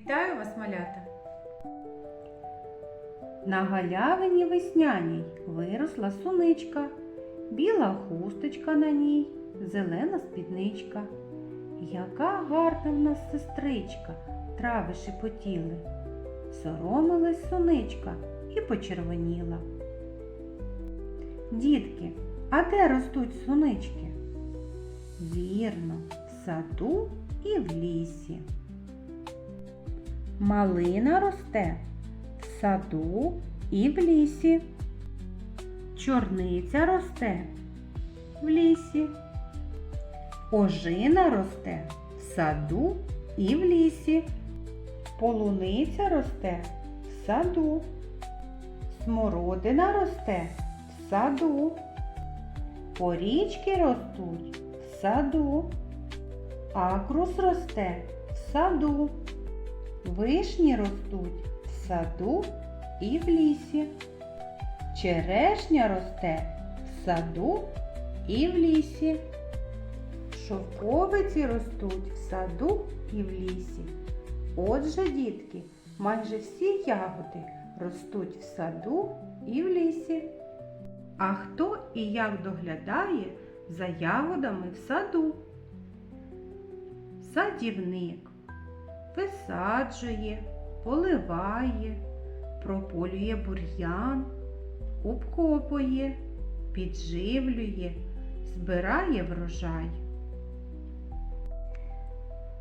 Вітаю вас, малята! На галявині весняній виросла суничка, біла хусточка на ній, зелена спідничка. Яка гарна в нас сестричка, трави шепотіли. Соромилась суничка і почервоніла. Дітки, а де ростуть сунички? Вірно, в саду і в лісі. Малина росте в саду і в лісі. Чорниця росте в лісі. Ожина росте в саду і в лісі. Полуниця росте в саду. Смородина росте в саду. Порічки ростуть в саду. Акрус росте в саду. Вишні ростуть в саду і в лісі. Черешня росте в саду і в лісі. Шовковиці ростуть в саду і в лісі. Отже, дітки, майже всі ягоди ростуть в саду і в лісі. А хто і як доглядає за ягодами в саду? Садівник висаджує, поливає, прополює бур'ян, обкопує, підживлює, збирає врожай.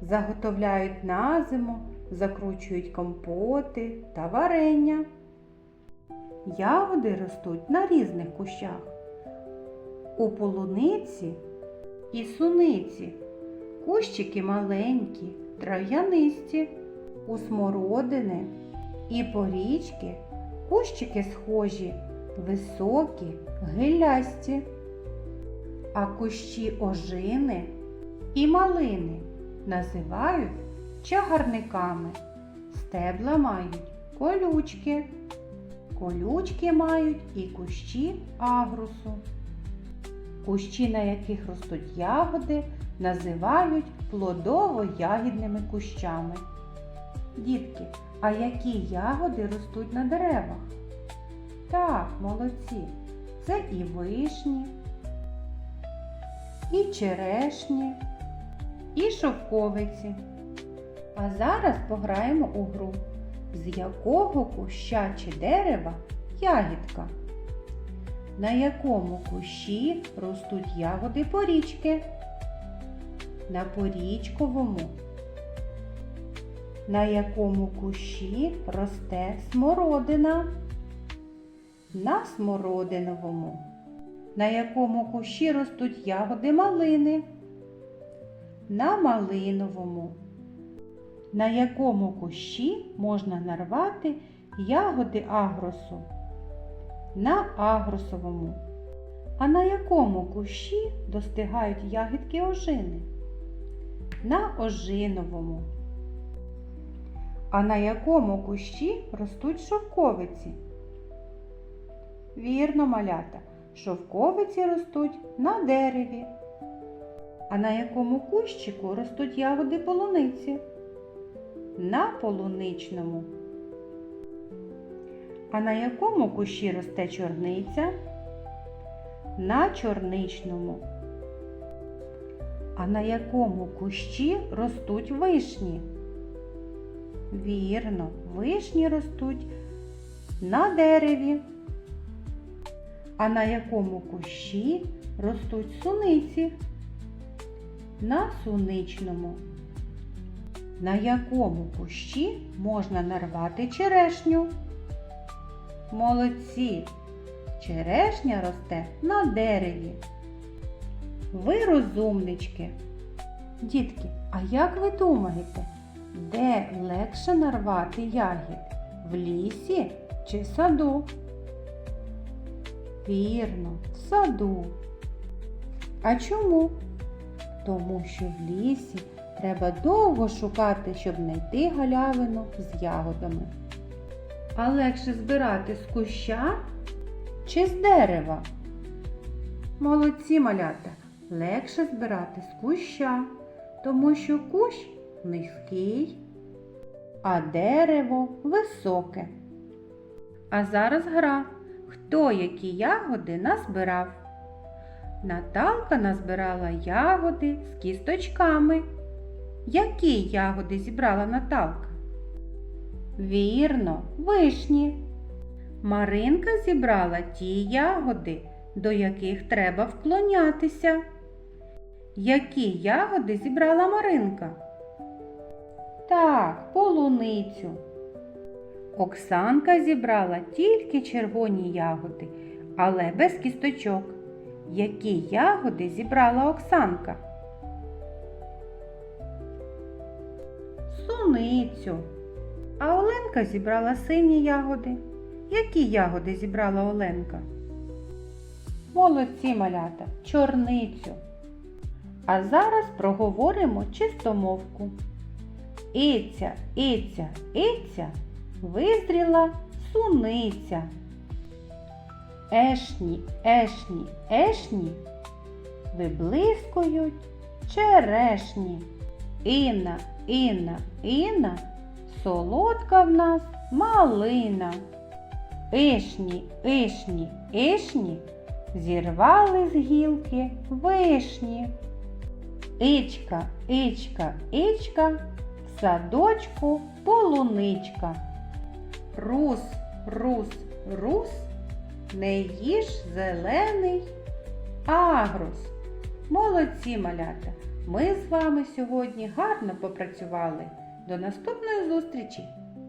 Заготовляють на зиму, закручують компоти та варення. Ягоди ростуть на різних кущах. У полуниці і суниці кущики маленькі, трав'янисті, у смородини і порічки кущики схожі, високі, гилясті, а кущі ожини і малини називають чагарниками. Стебла мають колючки. Колючки мають і кущі агрусу. Кущі, на яких ростуть ягоди, називають плодово-ягідними кущами. Дітки, а які ягоди ростуть на деревах? Так, молодці, це і вишні, і черешні, і шовковиці. А зараз пограємо у гру. З якого куща чи дерева ягідка? На якому кущі ростуть ягоди порічки? На порічковому. На якому кущі росте смородина? На смородиновому. На якому кущі ростуть ягоди малини? На малиновому. На якому кущі можна нарвати ягоди агросу? На агросовому. А на якому кущі достигають ягідки ожини? На ожиновому. А на якому кущі ростуть шовковиці? Вірно, малята, шовковиці ростуть на дереві. А на якому кущику ростуть ягоди полуниці? На полуничному. А на якому кущі росте чорниця? На чорничному. А на якому кущі ростуть вишні? Вірно, вишні ростуть на дереві. А на якому кущі ростуть суниці? На суничному. На якому кущі можна нарвати черешню? Молодці! Черешня росте на дереві. Ви розумнички. Дітки, а як ви думаєте, де легше нарвати ягід? В лісі чи саду? Вірно, в саду. А чому? Тому що в лісі треба довго шукати, щоб знайти галявину з ягодами. А легше збирати з куща чи з дерева? Молодці малята, легше збирати з куща, тому що кущ низький, а дерево високе. А зараз гра. Хто які ягоди назбирав? Наталка назбирала ягоди з кісточками. Які ягоди зібрала Наталка? Вірно, вишні. Маринка зібрала ті ягоди, до яких треба вклонятися. Які ягоди зібрала Маринка? Так, полуницю. Оксанка зібрала тільки червоні ягоди, але без кісточок. Які ягоди зібрала Оксанка? Суницю. А Оленка зібрала сині ягоди. Які ягоди зібрала Оленка? Молодці малята, чорницю. А зараз проговоримо чистомовку. Іця, іця, іця, визріла суниця. Ешні, ешні, ешні, виблискують черешні. Інна, інна, інна, солодка в нас малина. Ишні, ишні, ишні, зірвали з гілки вишні. Ічка, ічка, ічка, в садочку полуничка. Рус, рус, рус, не їж зелений агрус. Молодці малята! Ми з вами сьогодні гарно попрацювали. До наступної зустрічі!